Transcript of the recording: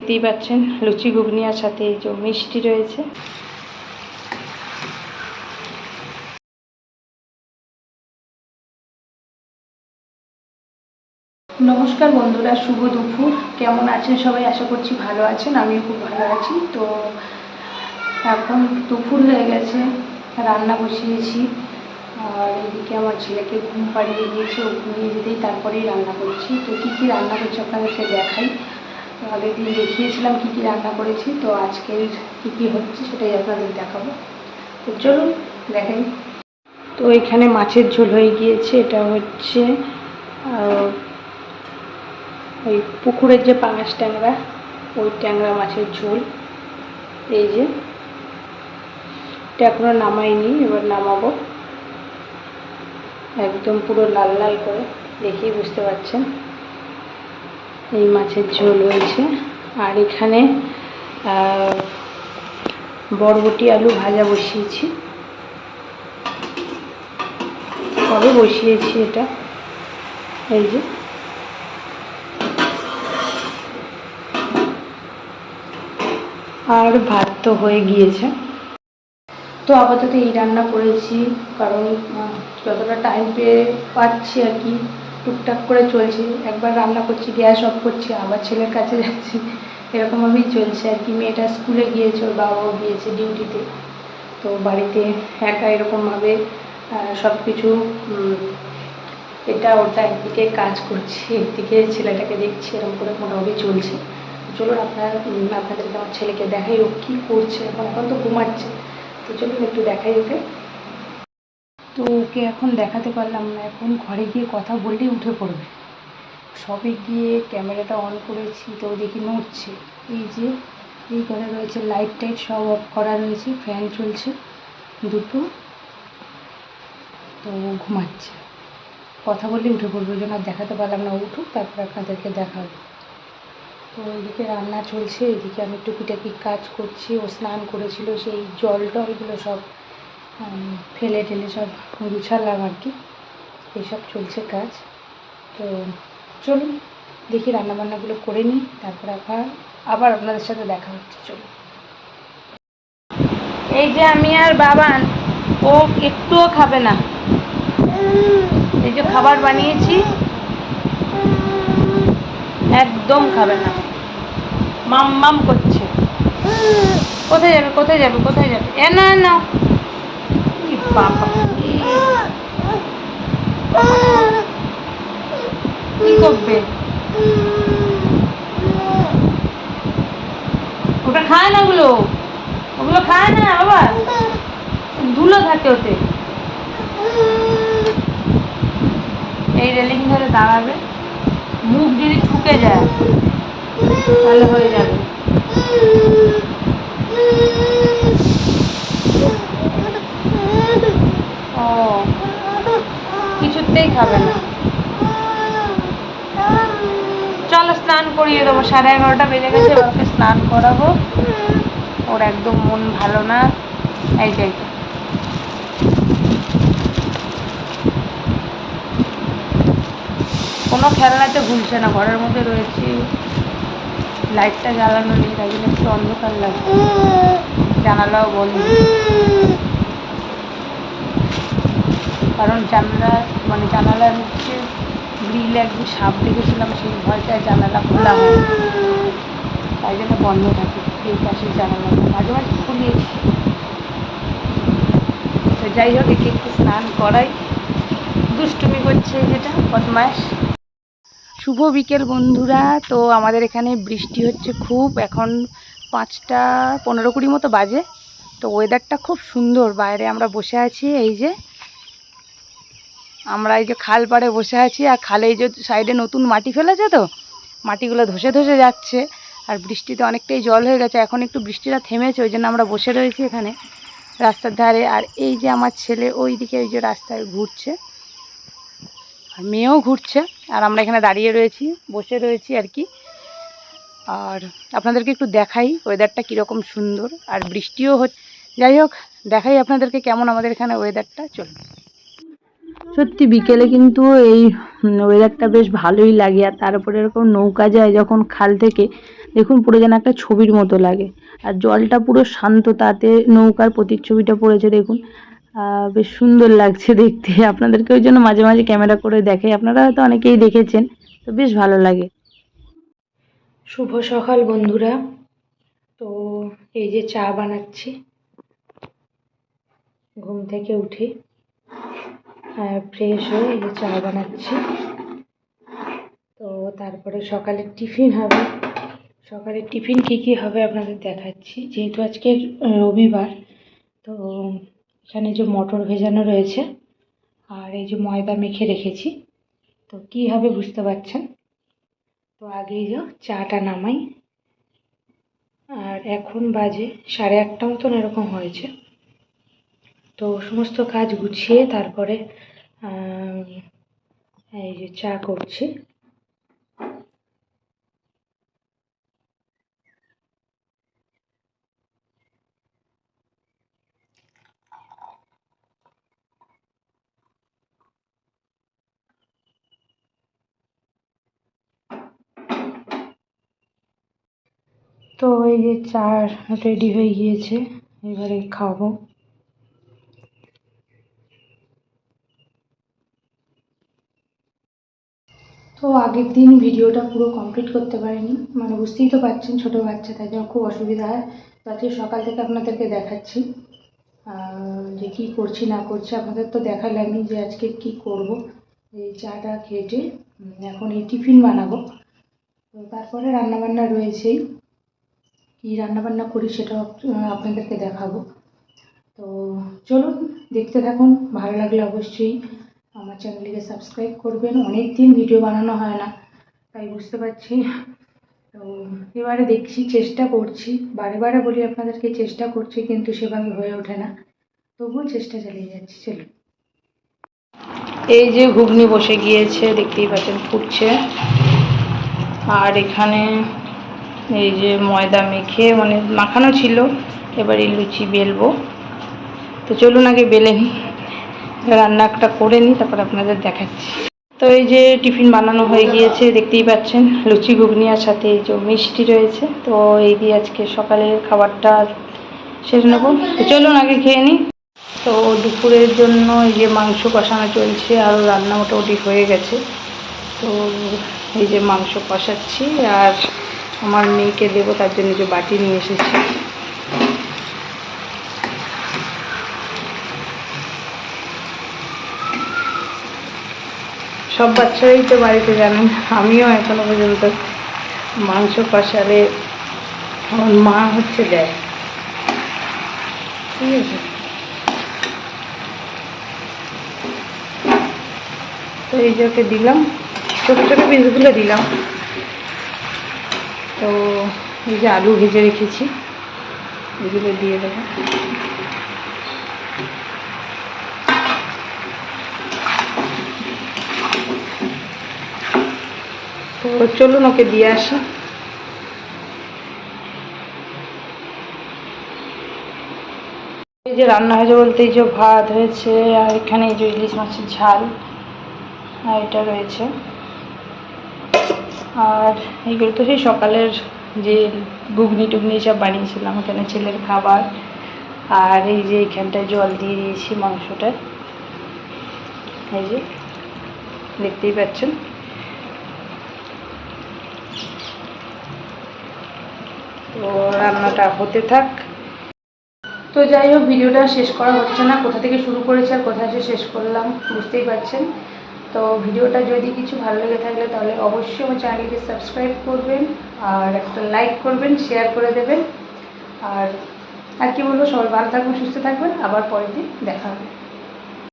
দেখতেই পাচ্ছেন লুচি ঘুগনিয়ার সাথে এই যে মিষ্টি রয়েছে। নমস্কার বন্ধুরা, শুভ দুপুর। কেমন আছেন সবাই? আশা করছি ভালো আছেন, আমিও খুব ভালো আছি। তো এখন দুপুর হয়ে গেছে, রান্না বসিয়েছি। আর এদিকে আমার ছেলেকে ঘুম পাড়িয়ে দিয়েছি, ও ঘুমিয়ে যেতেই তারপরেই রান্না করছি। তো কী কী রান্না করছি আপনাদেরকে দেখাই। আগের দিন দেখিয়েছিলাম কী কী রান্না করেছি, তো আজকের কী কী হচ্ছে সেটাই আপনাদের দেখাবো। তো চলুন, দেখাই। তো এখানে মাছের ঝোল হয়ে গিয়েছে, এটা হচ্ছে ওই পুকুরের যে পাঙাশ ট্যাংরা, ওই ট্যাংরা মাছের ঝোল। এই যে, এটা এখনও নামাইনি, এবার নামাবো। একদম পুরো লাল লাল করে, দেখেই বুঝতে পারছেন। এই মাছের ঝোল হয়েছে। আর এখানে বরবটি আলু ভাজা বসিয়েছি। কবে বসিয়েছি এটা? এই যে। আর ভাত তো হয়ে গিয়েছে। তো আপাতত এই রান্না করেছি, কারণ যতটা টাইম পেয়ে পাচ্ছি আর কি, টুকটাক করে চলছে। একবার রান্না করছি, গ্যাস অফ করছি, আবার ছেলের কাছে যাচ্ছি। এরকমভাবেই চলছে আর কি। মেয়েটা স্কুলে গিয়েছে, ওর বাবাও গিয়েছে ডিউটিতে তো। বাড়িতে একা এরকমভাবে সব কিছু এটা ওটা একদিকে কাজ করছি। একদিকে ছেলেটাকে দেখছি, এরকম করে মোটামুটি চলছে। চলুন আপনার আপনাদেরকে, আমার ছেলেকে দেখাই ও কী করছে। এখন এখন তো ঘুমাচ্ছে। তো চলুন একটু দেখাই ওকে। তো ওকে এখন দেখাতে পারলাম না। এখন ঘরে গিয়ে কথা বললেই উঠে পড়বে। সবে গিয়ে ক্যামেরাটা অন করেছি, তো দেখি নড়ছে। এই যে, এই ঘরে রয়েছে লাইট টাইট সব অফ করা রয়েছে ফ্যান চলছে দুটো। তো ঘুমাচ্ছে। কথা বললে উঠে পড়বে, ওই আর দেখাতে পারলাম না। উঠুক, তারপর আপনাদেরকে দেখাবো। তো এদিকে রান্না চলছে, এদিকে আমি টুকিটাকি কাজ করছি, ও স্নান করেছিল, সেই জল টলগুলো সব ফেলে টেলে সব গুছালাম আর কি। এইসব চলছে কাজ। তো চলুন, দেখি রান্নাবান্নাগুলো করে নিই, তারপর আবার আবার আপনাদের সাথে দেখা হচ্ছে, চলুন। এই যে আমি আর বাবান, ও একটুও খাবে না। এই যে খাবার বানিয়েছি, একদম খাবে না। মাম মাম করছে। কোথায় যাবে কোথায় যাবে কোথায় যাবে? এ না না। বাবা কি করবে? ওটা খায় না ওগুলো। ওগুলো খায় না বাবা। ধুলো থাকে ওতে। এই রেলিং ধরে দাঁড়াবে। মুখ যদি ঠুকে যায়, তাহলে হয়ে যাবে। খাবে না। চলো, স্নান করিয়ে দেবো। সাড়ে এগারোটা বেজে গেছে ওকে স্নান করাবো। ওর একদম মন ভালো না। এইটাই কোনো খেলনাতে ভুলছে না, ঘরের মধ্যে রয়েছে। লাইটটা জ্বালানো নেই, তাই জন্য একটু অন্ধকার লাগছে। জানালাও বন্ধ। কারণ জানলা মানে জানালার হচ্ছে গ্রিলে একদিন সাপ দেখেছিলাম, সেই ভয়টায় জানালা খোলা হয়। তাই জন্য বন্ধ থাকে, এই পাশে জানালা। মাঝে মাঝে খুলিয়েছি তো যাই হোক, একে একটু স্নান করাই। দুষ্টুমি করছে যেটা, বদমাস। শুভ বিকেল বন্ধুরা। তো আমাদের এখানে বৃষ্টি হচ্ছে খুব। এখন পাঁচটা পনেরো কুড়ি মতো বাজে। তো ওয়েদারটা খুব সুন্দর। বাইরে আমরা বসে আছি, এই যে আমরা এই যে খাল পাড়ে বসে আছি, আর খালে এই যে সাইডে নতুন মাটি ফেলেছে তো, মাটিগুলো ধসে ধসে যাচ্ছে, আর বৃষ্টিতে অনেকটাই জল হয়ে গেছে, এখন একটু বৃষ্টিটা থেমেছে, ওই জন্য আমরা বসে রয়েছি এখানে রাস্তার ধারে, আর এই যে আমার ছেলে ওই দিকে ওই যে রাস্তায় ঘুরছে, আর মেয়েও ঘুরছে, আর আমরা এখানে দাঁড়িয়ে রয়েছি, বসে রয়েছি আর কি। আর আপনাদেরকে একটু দেখাই ওয়েদারটা কীরকম সুন্দর, আর বৃষ্টিও হচ্ছে, যাই হোক, দেখাই আপনাদেরকে কেমন আমাদের এখানে ওয়েদারটা চলবে সত্যি বিকেলে কিন্তু এই ওয়েদারটা বেশ ভালোই লাগে। আর তার উপরে এরকম নৌকা যায় যখন খাল থেকে, দেখুন পুরো যেন একটা ছবির মতো লাগে। আর জলটা পুরো শান্ত, তাতে নৌকার প্রতিচ্ছবিটা পড়েছে, দেখুন। বেশ সুন্দর লাগছে দেখতে। আপনাদেরকে ওই জন্য মাঝে মাঝে ক্যামেরা করে দেখে আপনারা হয়তো অনেকেই দেখেছেন, তো বেশ ভালো লাগে। শুভ সকাল বন্ধুরা। তো এই যে চা বানাচ্ছি। ঘুম থেকে উঠে ফ্রেশ হয়ে এই চা বানাচ্ছি। তো তারপরে সকালে টিফিন হবে। সকালে টিফিন কি কি হবে আপনাদের দেখাচ্ছি। যেহেতু আজকে রবিবার, তো এখানে যে মটর ভেজানো রয়েছে আর এই যে ময়দা মেখে রেখেছি। তো কি হবে বুঝতে পারছেন? তো আগেই যে চাটা নামাই। আর এখন বাজে সাড়ে আটটা মতন এরকম হয়েছে। তো সমস্ত কাজ গুছিয়ে তারপরে এই যে চা করছি। তো এই যে চা রেডি হয়ে গিয়েছে, এবারে খাব। তো আগের দিন ভিডিওটা পুরো কমপ্লিট করতে পারিনি। মানে বুঝতেই তো পারছেন ছোটো বাচ্চা, তাই জন্য খুব অসুবিধা হয়। তো আজকে সকাল থেকে আপনাদেরকে দেখাচ্ছি। যে কী করছি, না করছি, আপনাদের তো দেখালামই যে আজকে কি করব। এই চাটা খেটে এখন এই টিফিন বানাবো। তো তারপরে রান্নাবান্না রয়েছেই কী রান্নাবান্না করি সেটাও আপনাদেরকে দেখাবো। তো চলুন, দেখতে থাকুন। ভালো লাগলে অবশ্যই আমার চ্যানেলটিকে সাবস্ক্রাইব করবেন। অনেক দিন ভিডিও বানানো হয় না, তাই বুঝতে পারছি। তো এবারে দেখছি, চেষ্টা করছি। বারে বারে বলি আপনাদেরকে, চেষ্টা করছি, কিন্তু সেভাবে হয়ে ওঠে না। তবুও চেষ্টা চালিয়ে যাচ্ছি, চলুন। এই যে ঘুগনি বসে গিয়েছে, দেখতেই পাচ্ছেন, ফুটছে। আর এখানে এই যে ময়দা মেখে মানে মাখানো ছিল, এবার লুচি বেলবো। তো চলুন আগে বেলে নিই। রান্নাটা করে নিই, তারপর আপনাদের দেখাচ্ছি। তো এই যে টিফিন বানানো হয়ে গিয়েছে, দেখতেই পাচ্ছেন, লুচি ঘুগনি আর সাথে এই যে মিষ্টি রয়েছে। তো এই দিয়ে আজকে সকালের খাবারটা শেষ নেব। চলুন আগে খেয়ে নিই। তো দুপুরের জন্য এই যে মাংস কষানো চলছে, আরও রান্না মোটামুটি হয়ে গেছে। তো এই যে মাংস কষাচ্ছি, আর আমার মেয়েকে দেবো, তার জন্য যে বাটি নিয়ে এসেছি। সব বাচ্চারাই তো বাড়িতে জানেন, আমিও এখনও পর্যন্ত মাংস কষালে আমার মা হচ্ছে দেয়। ঠিক আছে? তো এই যে দিলাম, ছোটো ছোটো পিসগুলো দিলাম। তো এই যে আলু ভেজে রেখেছি, এগুলো দিয়ে দেবো। তো চলুন, ওকে দিয়ে আসি। এই যে রান্না হয়েছে বলতে, এই যে ভাত হয়েছে, আর এখানে এই যে ইলিশ মাছের ঝাল, আর এটা রয়েছে। আর এইগুলো তো সেই সকালের যে ঘুগনি টুগনি সব বানিয়েছিলাম, এখানে ছেলের খাবার। আর এই যে এইখানটায় জল দিয়ে দিয়েছি মাংসটায় এই যে, দেখতেই পাচ্ছেন। তো রান্নাটা হতে থাক। তো যাই হোক, ভিডিওটা শেষ করা হচ্ছে না। কোথা থেকে শুরু করেছি আর কোথায় এসে শেষ করলাম বুঝতেই পারছেন। তো ভিডিওটা যদি কিছু ভালো লেগে থাকলে তাহলে অবশ্যই আমার চ্যানেলকে সাবস্ক্রাইব করবেন আর একটা লাইক করবেন, শেয়ার করে দেবেন। আর আর কি বলব, সবাই ভালো থাকবেন, সুস্থ থাকবেন। আবার পরের দিন দেখা হবে।